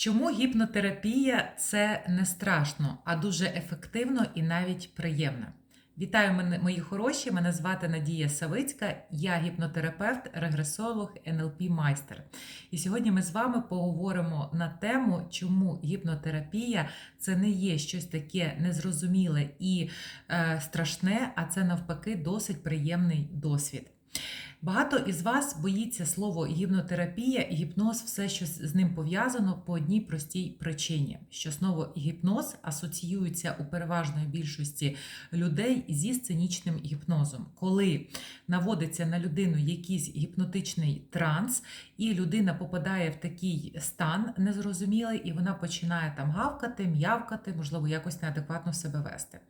Чому гіпнотерапія це не страшно, а дуже ефективно і навіть приємно? Вітаю мене, мої хороші! Мене звати Надія Савицька, я гіпнотерапевт, регресолог, НЛП майстер. І сьогодні ми з вами поговоримо на тему, чому гіпнотерапія це не є щось таке незрозуміле і е, страшне, а це навпаки досить приємний досвід. Багато із вас боїться слово гіпнотерапія і гіпноз, все, що з ним пов'язано, по одній простій причині, що слово гіпноз асоціюється у переважної більшості людей зі сценічним гіпнозом, коли наводиться на людину якийсь гіпнотичний транс, і людина попадає в такий стан незрозумілий, і вона починає там гавкати, м'явкати, можливо, якось неадекватно себе вести.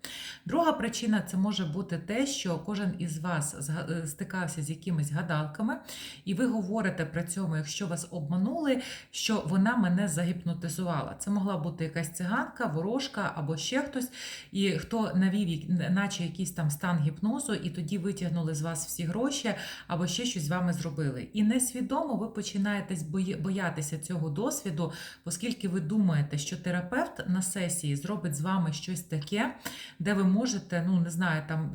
Друга причина це може бути те, що кожен із вас стикався з якимось гадалками, і ви говорите при цьому, якщо вас обманули, що вона мене загіпнотизувала. Це могла бути якась циганка, ворожка або ще хтось, і хто навів, наче якийсь там стан гіпнозу, і тоді витягнули з вас всі гроші, або ще щось з вами зробили. І несвідомо ви починаєте боятися цього досвіду, оскільки ви думаєте, що терапевт на сесії зробить з вами щось таке, де ви можете, ну не знаю, там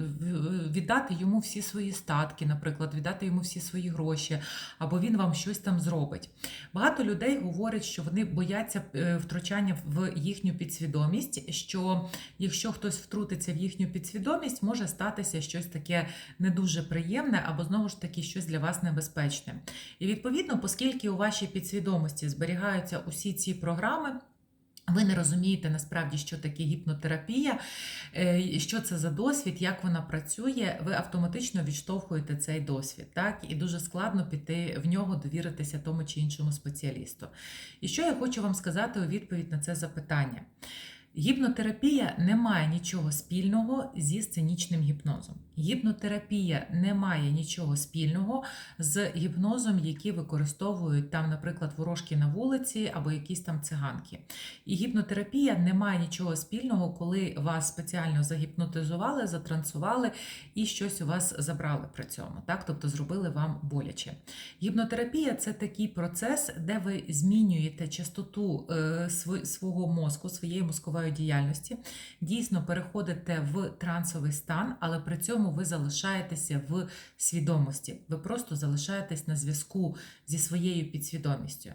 віддати йому всі свої статки, наприклад, віддати йому всі свої гроші, або він вам щось там зробить. Багато людей говорять, що вони бояться е, втручання в їхню підсвідомість, що якщо хтось втрутиться в їхню підсвідомість, може статися щось таке не дуже приємне, або знову ж таки щось для вас небезпечне. І відповідно, оскільки у вашій підсвідомості зберігаються усі ці програми. Ви не розумієте насправді, що таке гіпнотерапія, е, що це за досвід, як вона працює, ви автоматично відштовхуєте цей досвід, так? І дуже складно піти в нього, довіритися тому чи іншому спеціалісту. І що я хочу вам сказати у відповідь на це запитання? Гіпнотерапія не має нічого спільного зі сценічним гіпнозом. Гіпнотерапія не має нічого спільного з гіпнозом, який використовують там, наприклад, ворожки на вулиці або якісь там циганки. І гіпнотерапія не має нічого спільного, коли вас спеціально загіпнотизували, затрансували і щось у вас забрали при цьому, так? тобто зробили вам боляче. Гіпнотерапія це такий процес, де ви змінюєте частоту е, свого мозку, своєї мозкової діяльності, дійсно переходите в трансовий стан, але при цьому ви залишаєтеся в свідомості. Ви просто залишаєтесь на зв'язку зі своєю підсвідомістю.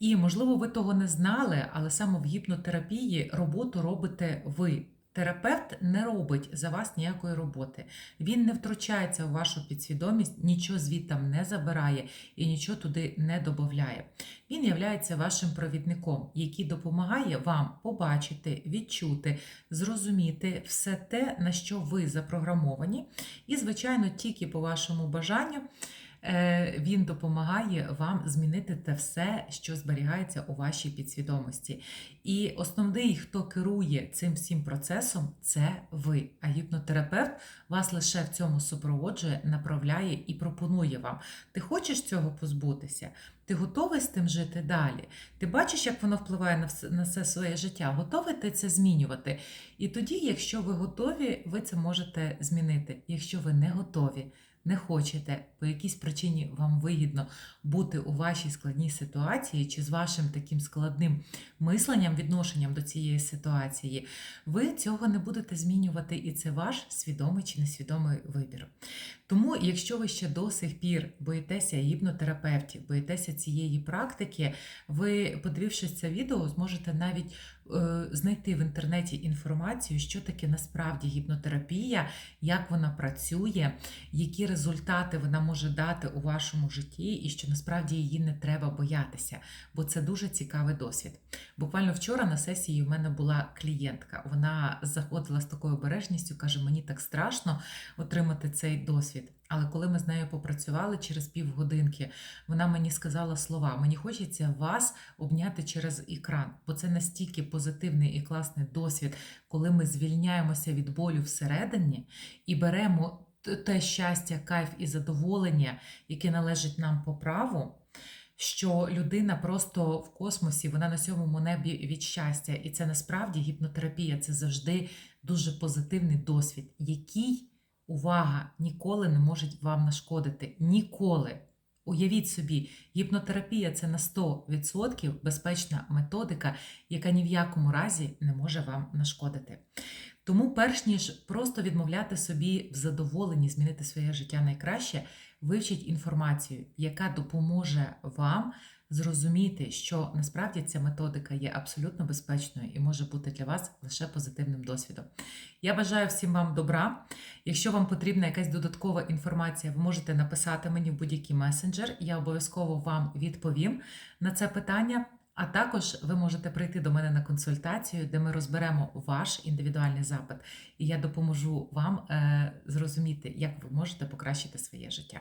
І, можливо, ви того не знали, але саме в гіпнотерапії роботу робите ви. Терапевт не робить за вас ніякої роботи. Він не втручається в вашу підсвідомість, нічого звідтам не забирає і нічого туди не додає. Він являється вашим провідником, який допомагає вам побачити, відчути, зрозуміти все те, на що ви запрограмовані, і, звичайно, тільки по вашому бажанню. Е, він допомагає вам змінити те все, що зберігається у вашій підсвідомості. І основний, хто керує цим всім процесом, це ви. А гіпнотерапевт вас лише в цьому супроводжує, направляє і пропонує вам. Ти хочеш цього позбутися? Ти готовий з тим жити далі? Ти бачиш, як воно впливає на все, на все своє життя? Готовий ти це змінювати? І тоді, якщо ви готові, ви це можете змінити. Якщо ви не готові, не хочете, по якійсь причині вам вигідно бути у вашій складній ситуації, чи з вашим таким складним мисленням, відношенням до цієї ситуації, ви цього не будете змінювати, і це ваш свідомий чи несвідомий вибір. Тому, якщо ви ще до сих пір боїтеся гіпнотерапевтів, боїтеся цієї практики, ви, подивившись це відео, зможете навіть е, знайти в інтернеті інформацію, що таке насправді гіпнотерапія, як вона працює, які результати вона може дати у вашому житті, і що насправді її не треба боятися, бо це дуже цікавий досвід. Буквально вчора на сесії в мене була клієнтка. Вона заходила з такою обережністю, каже: Мені так страшно отримати цей досвід. Але коли ми з нею попрацювали через півгодинки, вона мені сказала слова: мені хочеться вас обняти через екран, бо це настільки позитивний і класний досвід, коли ми звільняємося від болю всередині і беремо те щастя, кайф і задоволення, яке належить нам по праву. Що людина просто в космосі, вона на сьомому небі від щастя, і це насправді гіпнотерапія це завжди дуже позитивний досвід, який увага ніколи не може вам нашкодити. Ніколи. Уявіть собі, гіпнотерапія це на 100% безпечна методика, яка ні в якому разі не може вам нашкодити. Тому, перш ніж просто відмовляти собі в задоволенні змінити своє життя найкраще, вивчіть інформацію, яка допоможе вам зрозуміти, що насправді ця методика є абсолютно безпечною і може бути для вас лише позитивним досвідом. Я бажаю всім вам добра. Якщо вам потрібна якась додаткова інформація, ви можете написати мені в будь-який месенджер. Я обов'язково вам відповім на це питання. А також ви можете прийти до мене на консультацію, де ми розберемо ваш індивідуальний запит, і я допоможу вам е, зрозуміти, як ви можете покращити своє життя.